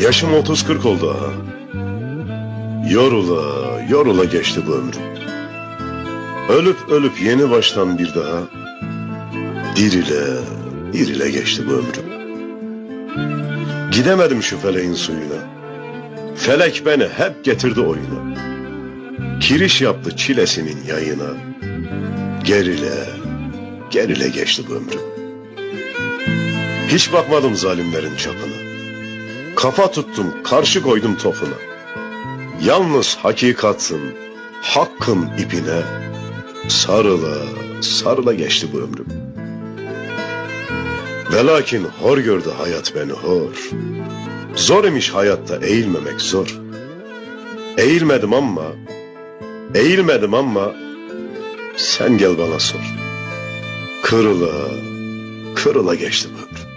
Yaşım 30-40 oldu ha. Yorula, yorula geçti bu ömrüm. Ölüp ölüp yeni baştan bir daha dirile, dirile geçti bu ömrüm. Gidemedim şu feleğin suyuna. Felek beni hep getirdi oyuna. Kiriş yaptı çilesinin yayına. Gerile, gerile geçti bu ömrüm. Hiç bakmadım zalimlerin çapına. Kafa tuttum, karşı koydum topuna. Yalnız hakikatsın, hakkın ipine sarıla, sarıla geçti bu ömrüm. Ve lakin hor gördü hayat beni hor. Zor imiş hayatta eğilmemek zor. Eğilmedim ama, eğilmedim ama sen gel bana sor. Kırıla, kırıla geçti bu ömrüm.